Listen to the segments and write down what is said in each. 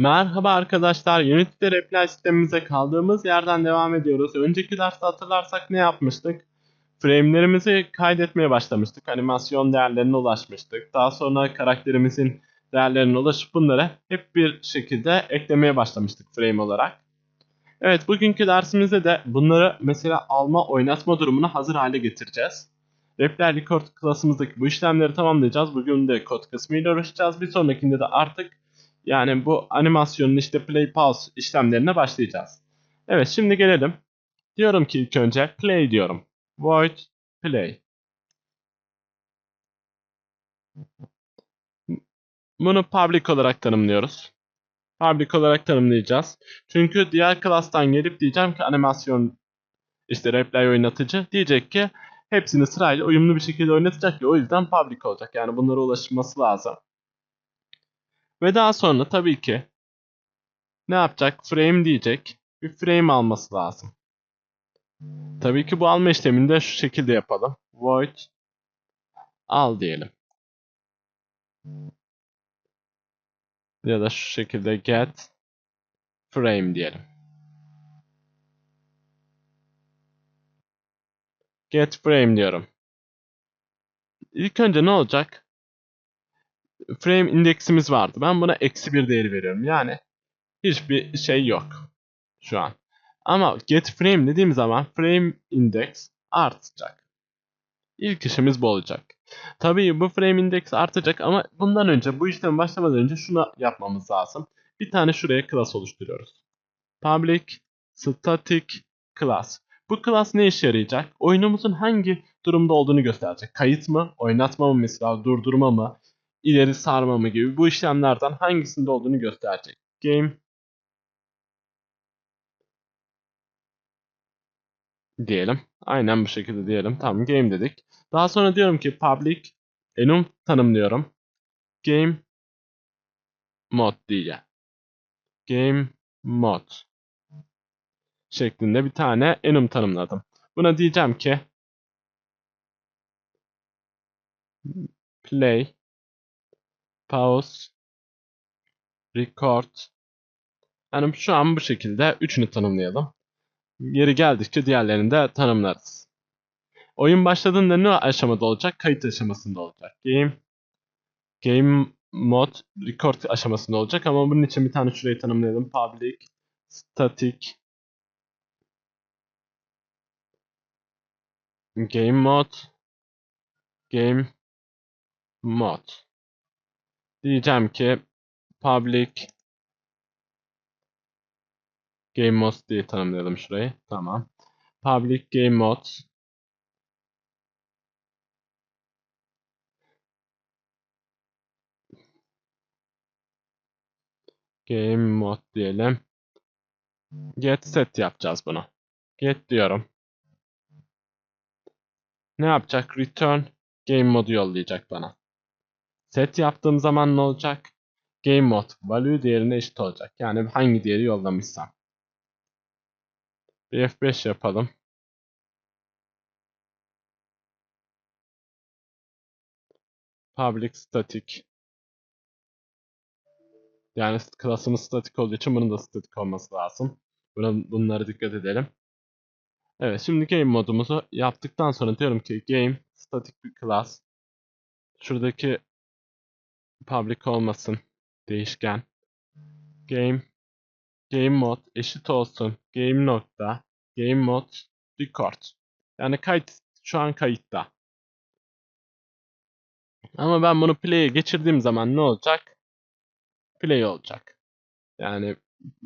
Merhaba arkadaşlar, Unity'de Reply sistemimize kaldığımız yerden devam ediyoruz. Önceki derste hatırlarsak ne yapmıştık? Frame'lerimizi kaydetmeye başlamıştık. Animasyon değerlerine ulaşmıştık. Daha sonra karakterimizin değerlerine ulaşıp bunları hep bir şekilde eklemeye başlamıştık frame olarak. Evet, bugünkü dersimizde de bunları mesela alma, oynatma durumunu hazır hale getireceğiz. Reply Record klasımızdaki bu işlemleri tamamlayacağız. Bugün de kod kısmıyla uğraşacağız. Bir sonrakinde de artık yani bu animasyonun işte play pause işlemlerine başlayacağız. Evet şimdi gelelim. Diyorum ki ilk önce play diyorum. Void play. Bunu public olarak tanımlıyoruz. Public olarak tanımlayacağız. Çünkü diğer class'tan gelip diyeceğim ki animasyon işte replay oynatıcı diyecek ki hepsini sırayla uyumlu bir şekilde oynatacak ya o yüzden public olacak. Yani bunlara ulaşılması lazım. Ve daha sonra tabii ki ne yapacak? Frame diyecek. Bir frame alması lazım. Tabii ki bu alma işlemini de şu şekilde yapalım. Void al diyelim. Ya da şu şekilde get frame diyelim. Get frame diyorum. İlk önce ne olacak? Frame indeksimiz vardı. Ben buna eksi bir değeri veriyorum. Yani hiçbir şey yok şu an. Ama get frame dediğim zaman frame index artacak. İlk işimiz bu olacak. Tabii bu frame index artacak ama bundan önce bu işlem başlamadan önce şunu yapmamız lazım. Bir tane şuraya class oluşturuyoruz. Public static class. Bu class ne işe yarayacak? Oyunumuzun hangi durumda olduğunu gösterecek. Kayıt mı, oynatma mı mesela, durdurma mı, ileri sarma mı gibi bu işlemlerden hangisinde olduğunu gösterecek. Game diyelim. Aynen bu şekilde diyelim. Tamam game dedik. Daha sonra diyorum ki public enum tanımlıyorum. Game mod diyeceğim. Game mod şeklinde bir tane enum tanımladım. Buna diyeceğim ki play pause, record. Yani şu an bu şekilde üçünü tanımlayalım. Yeri geldikçe diğerlerini de tanımlarız. Oyun başladığında ne aşamada olacak? Kayıt aşamasında olacak. Game Game Mod Record aşamasında olacak ama bunun için bir tane şurayı tanımlayalım. Public Static Game Mod Game Mod Diyeceğim ki public game mode diye tanımlayalım şurayı. Tamam. Public game mode game mode diyelim. Get set yapacağız bunu. Get diyorum. Ne yapacak? Return game modu yollayacak bana. Set yaptığım zaman ne olacak? Game mode value değerine eşit olacak. Yani hangi değeri yollamışsam. Bir F5 yapalım. Public static. Yani klasımız statik olduğu için bunun da statik olması lazım. Buna, bunlara dikkat edelim. Evet şimdi game modumuzu yaptıktan sonra diyorum ki game static bir class. Şuradaki public olmasın değişken. Game game mod eşit olsun game nokta game mod record. Yani kayıt şu an kayıtta. Ama ben bunu play'e geçirdiğim zaman ne olacak? Play olacak. Yani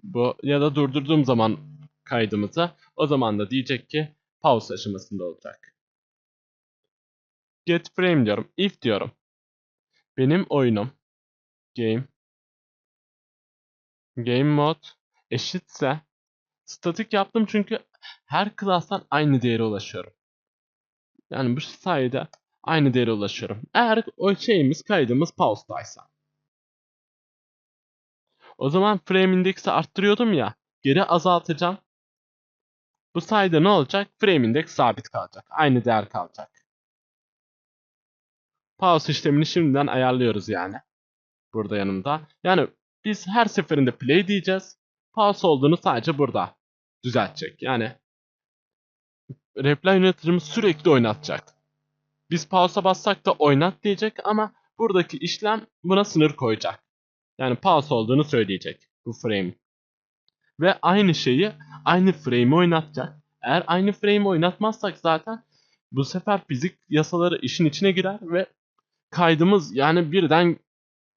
bu ya da durdurduğum zaman kaydımızı o zaman da diyecek ki pause aşamasında olacak. Get frame diyorum. If diyorum. Benim oyunum game game mod eşitse statik yaptım çünkü her class'tan aynı değere ulaşıyorum. Yani bu sayede aynı değere ulaşıyorum. Eğer o şeyimiz kaydımız pause'daysa. O zaman frame index'i arttırıyordum ya. Geri azaltacağım. Bu sayede ne olacak? Frame index sabit kalacak. Aynı değer kalacak. Pause işlemini şimdiden ayarlıyoruz yani. Burada yanımda. Yani Biz her seferinde play diyeceğiz. Pause olduğunu sadece burada düzeltecek. Yani reply yöneticimiz sürekli oynatacak. Biz pause'a bassak da oynat diyecek ama buradaki işlem buna sınır koyacak. Yani pause olduğunu söyleyecek bu frame. Ve aynı şeyi aynı frame'i oynatacak. Eğer aynı frame'i oynatmazsak zaten bu sefer fizik yasaları işin içine girer ve kaydımız yani birden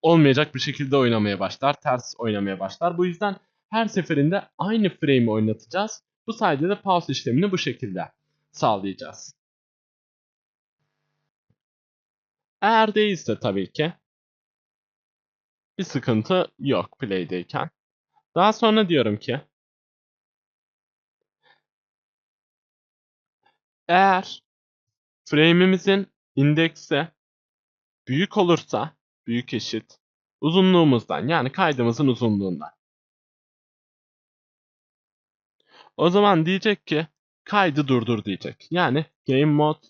olmayacak bir şekilde oynamaya başlar. Ters oynamaya başlar. Bu yüzden her seferinde aynı frame'i oynatacağız. Bu sayede de pause işlemini bu şekilde sağlayacağız. Eğer değilse tabii ki bir sıkıntı yok play'deyken. Daha sonra diyorum ki eğer frame'imizin indeksi büyük olursa büyük eşit uzunluğumuzdan yani kaydımızın uzunluğundan. O zaman diyecek ki kaydı durdur diyecek. Yani game mode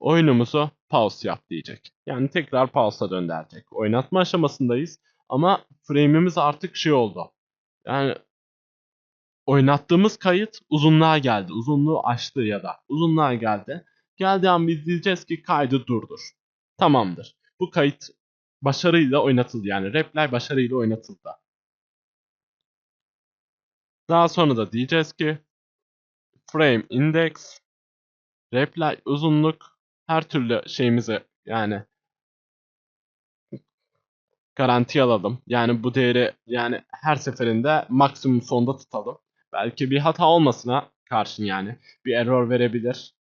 oyunumuzu pause yap diyecek. Yani tekrar pause'a döndürecek. Oynatma aşamasındayız ama frame'imiz artık şey oldu. Yani oynattığımız kayıt uzunluğa geldi. Uzunluğu aştı ya da uzunluğa geldi. Geldiği an biz diyeceğiz ki kaydı durdur. Tamamdır. Bu kayıt başarıyla oynatıldı. Yani reply başarıyla oynatıldı. Daha sonra da diyeceğiz ki frame index reply uzunluk her türlü şeyimizi yani garanti alalım. Yani bu değeri yani her seferinde maksimum sonda tutalım. Belki bir hata olmasına karşın yani bir error verebilir.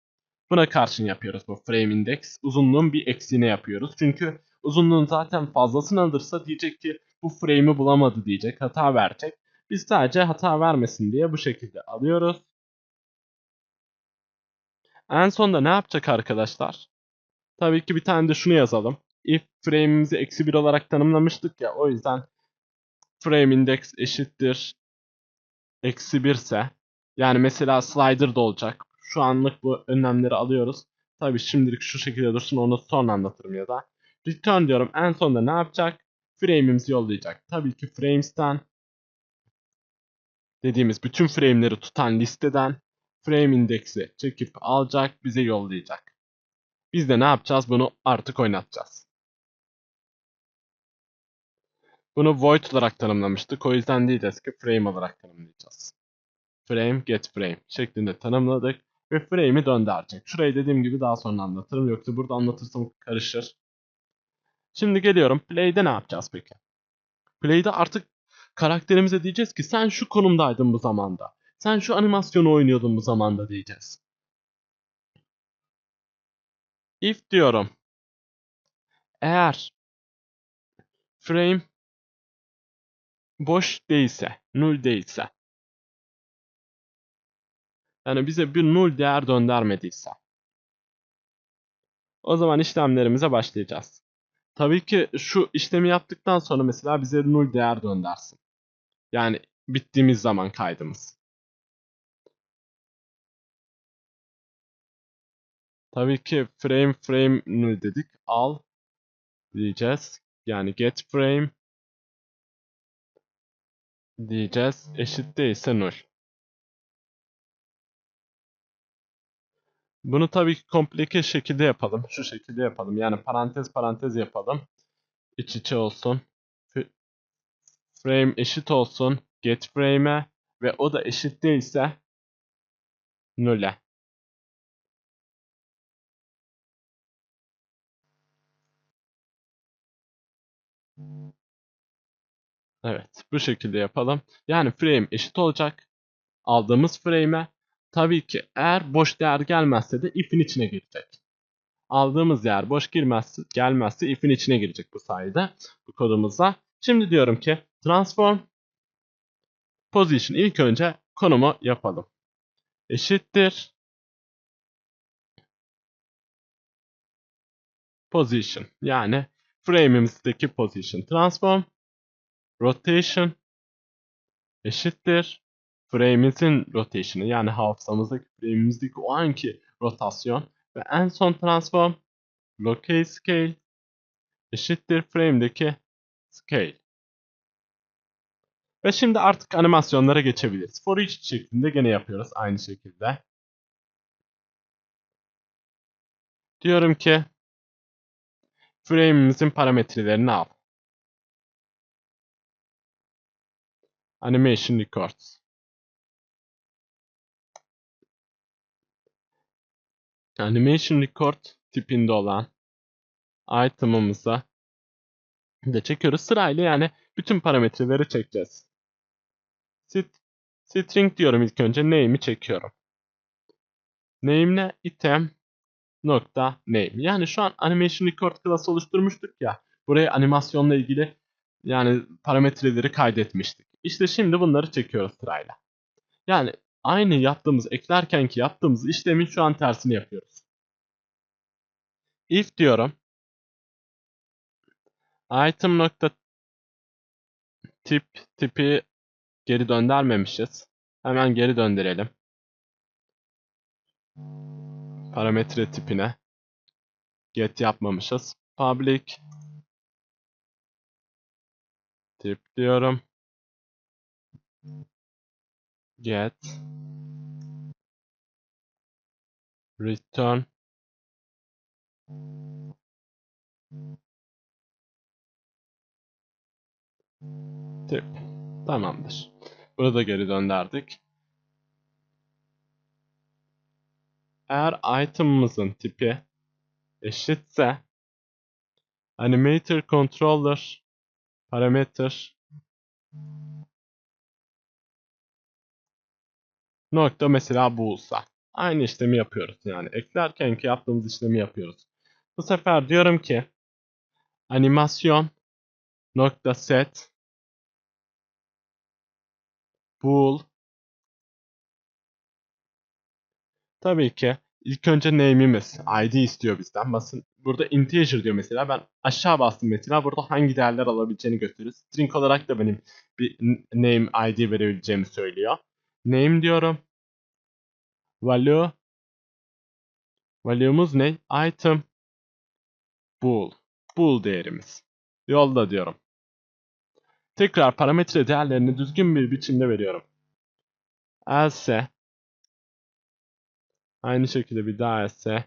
Buna karşın yapıyoruz bu frame index. Uzunluğun bir eksiğine yapıyoruz. Çünkü uzunluğun zaten fazlasını alırsa diyecek ki bu frame'i bulamadı diyecek. Hata verecek. Biz sadece hata vermesin diye bu şekilde alıyoruz. En sonda ne yapacak arkadaşlar? Tabii ki bir tane de şunu yazalım. If frame'imizi eksi 1 olarak tanımlamıştık ya o yüzden frame index eşittir eksi 1 ise yani mesela slider da olacak. Şu anlık bu önlemleri alıyoruz. Tabii şimdilik şu şekilde dursun onu sonra anlatırım ya da. Return diyorum en sonunda ne yapacak? Frame'imizi yollayacak. Tabii ki frames'ten dediğimiz bütün frame'leri tutan listeden frame indeksi çekip alacak bize yollayacak. Biz de ne yapacağız? Bunu artık oynatacağız. Bunu void olarak tanımlamıştık. O yüzden diyeceğiz ki frame olarak tanımlayacağız. Frame get frame şeklinde tanımladık ve frame'i döndürecek. Şurayı dediğim gibi daha sonra anlatırım. Yoksa burada anlatırsam karışır. Şimdi geliyorum. Play'de ne yapacağız peki? Play'de artık karakterimize diyeceğiz ki sen şu konumdaydın bu zamanda. Sen şu animasyonu oynuyordun bu zamanda diyeceğiz. If diyorum. Eğer frame boş değilse, null değilse. Yani bize bir null değer döndürmediyse. O zaman işlemlerimize başlayacağız. Tabii ki şu işlemi yaptıktan sonra mesela bize null değer döndersin. Yani bittiğimiz zaman kaydımız. Tabii ki frame frame null dedik. Al diyeceğiz. Yani get frame diyeceğiz. Eşit değilse null. Bunu tabii ki komplike şekilde yapalım. Şu şekilde yapalım. Yani parantez parantez yapalım. İç içe olsun. Frame eşit olsun. Get frame'e ve o da eşit değilse null'e. Evet, bu şekilde yapalım. Yani frame eşit olacak. Aldığımız frame'e tabii ki eğer boş değer gelmezse de if'in içine girecek. Aldığımız yer boş girmezse, gelmezse if'in içine girecek bu sayede bu kodumuzda. Şimdi diyorum ki transform position ilk önce konumu yapalım. Eşittir position yani frame'imizdeki position transform rotation eşittir frame'imizin rotation'ı yani hafızamızdaki frame'imizdeki o anki rotasyon ve en son transform locate scale eşittir frame'deki Scale. Ve şimdi artık animasyonlara geçebiliriz. For each şeklinde gene yapıyoruz aynı şekilde. Diyorum ki frame'imizin parametrelerini al. Animation records. Animation record tipinde olan item'ımıza de çekiyoruz. Sırayla yani bütün parametreleri çekeceğiz. St string diyorum ilk önce. Name'i çekiyorum. Name ne? Item nokta name. Yani şu an animation record class oluşturmuştuk ya. Buraya animasyonla ilgili yani parametreleri kaydetmiştik. İşte şimdi bunları çekiyoruz sırayla. Yani aynı yaptığımız eklerken ki yaptığımız işlemin şu an tersini yapıyoruz. If diyorum. Item nokta tip tipi geri döndürmemişiz. Hemen geri döndürelim. Parametre tipine get yapmamışız. Public tip diyorum. Get return tip. Tamamdır. Burada geri döndürdük. Eğer item'ımızın tipi eşitse animator controller parameter nokta mesela bu olsa. Aynı işlemi yapıyoruz yani. Eklerken ki yaptığımız işlemi yapıyoruz. Bu sefer diyorum ki animasyon nokta set bool Tabii ki ilk önce name'imiz ID istiyor bizden. Basın burada integer diyor mesela. Ben aşağı bastım mesela. Burada hangi değerler alabileceğini gösteriyor. String olarak da benim bir name ID verebileceğimi söylüyor. Name diyorum. Value Value'muz ne? Item bool. Bool değerimiz. Yolda diyorum. Tekrar parametre değerlerini düzgün bir biçimde veriyorum. Else Aynı şekilde bir daha etse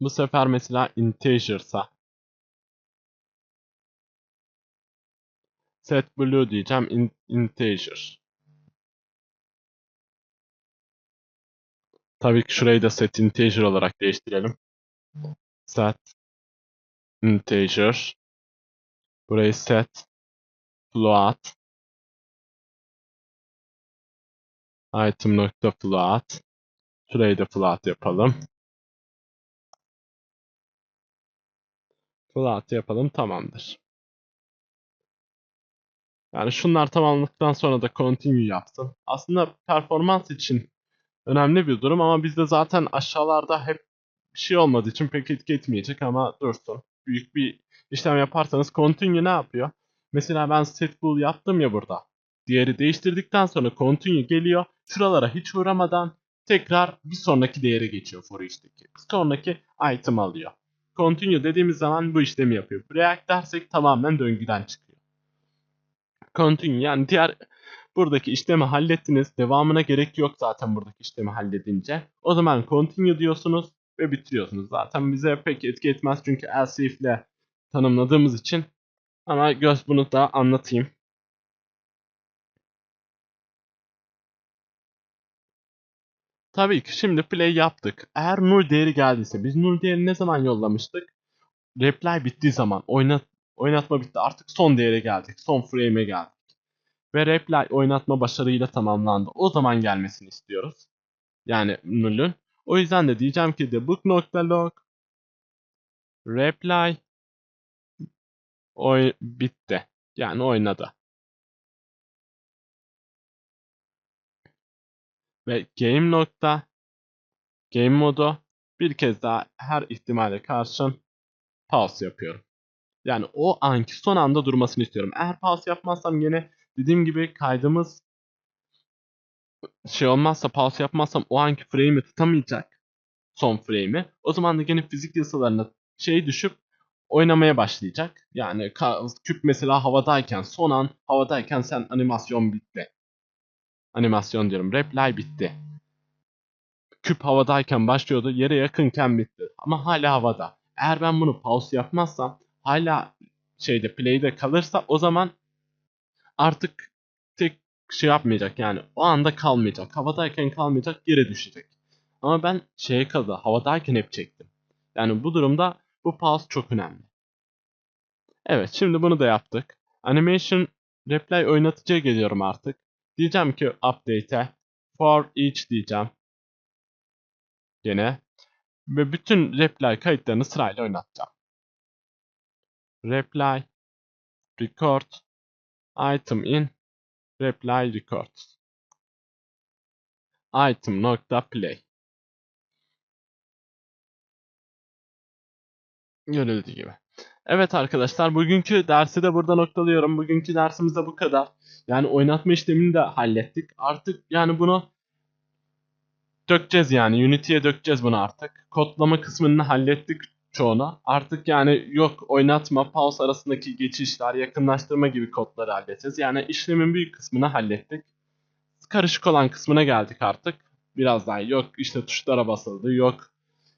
bu sefer mesela integer'sa set blue diyeceğim in, integer. Tabii ki şurayı da set integer olarak değiştirelim. Set integer. Burayı set float item nokta float. Şurayı da float yapalım. Float yapalım tamamdır. Yani şunlar tamamladıktan sonra da continue yapsın. Aslında performans için önemli bir durum ama bizde zaten aşağılarda hep bir şey olmadığı için pek etki etmeyecek ama dursun. Büyük bir işlem yaparsanız continue ne yapıyor? Mesela ben set bool yaptım ya burada. Diğeri değiştirdikten sonra continue geliyor. Şuralara hiç uğramadan tekrar bir sonraki değere geçiyor for each'teki. Bir sonraki item alıyor. Continue dediğimiz zaman bu işlemi yapıyor. React dersek tamamen döngüden çıkıyor. Continue yani diğer buradaki işlemi hallettiniz. Devamına gerek yok zaten buradaki işlemi halledince. O zaman continue diyorsunuz ve bitiriyorsunuz. Zaten bize pek etki etmez çünkü else if ile tanımladığımız için. Ama göz bunu da anlatayım. Tabii ki şimdi play yaptık. Eğer null değeri geldiyse biz null değeri ne zaman yollamıştık? Reply bittiği zaman oynat oynatma bitti. Artık son değere geldik. Son frame'e geldik. Ve reply oynatma başarıyla tamamlandı. O zaman gelmesini istiyoruz. Yani null'ün. O yüzden de diyeceğim ki debug.log reply oy bitti. Yani oynadı. ve game nokta game modu bir kez daha her ihtimale karşın pause yapıyorum. Yani o anki son anda durmasını istiyorum. Eğer pause yapmazsam yine dediğim gibi kaydımız şey olmazsa pause yapmazsam o anki frame'i tutamayacak son frame'i. O zaman da yine fizik yasalarına şey düşüp oynamaya başlayacak. Yani küp mesela havadayken son an havadayken sen animasyon bitti. Animasyon diyorum. Reply bitti. Küp havadayken başlıyordu. Yere yakınken bitti. Ama hala havada. Eğer ben bunu pause yapmazsam hala şeyde play'de kalırsa o zaman artık tek şey yapmayacak yani o anda kalmayacak. Havadayken kalmayacak geri düşecek. Ama ben şeye kaldı havadayken hep çektim. Yani bu durumda bu pause çok önemli. Evet şimdi bunu da yaptık. Animation reply oynatıcıya geliyorum artık. Diyeceğim ki update'e for each diyeceğim. Gene. Ve bütün reply kayıtlarını sırayla oynatacağım. Reply record item in reply record item nokta play görüldüğü gibi. Evet arkadaşlar bugünkü dersi de burada noktalıyorum. Bugünkü dersimiz de bu kadar. Yani oynatma işlemini de hallettik. Artık yani bunu dökeceğiz yani. Unity'ye dökeceğiz bunu artık. Kodlama kısmını hallettik çoğunu. Artık yani yok oynatma, pause arasındaki geçişler, yakınlaştırma gibi kodları halledeceğiz. Yani işlemin büyük kısmını hallettik. Karışık olan kısmına geldik artık. Biraz daha yok işte tuşlara basıldı, yok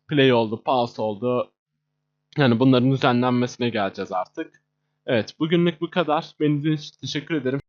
play oldu, pause oldu. Yani bunların düzenlenmesine geleceğiz artık. Evet bugünlük bu kadar. Beni için teşekkür ederim.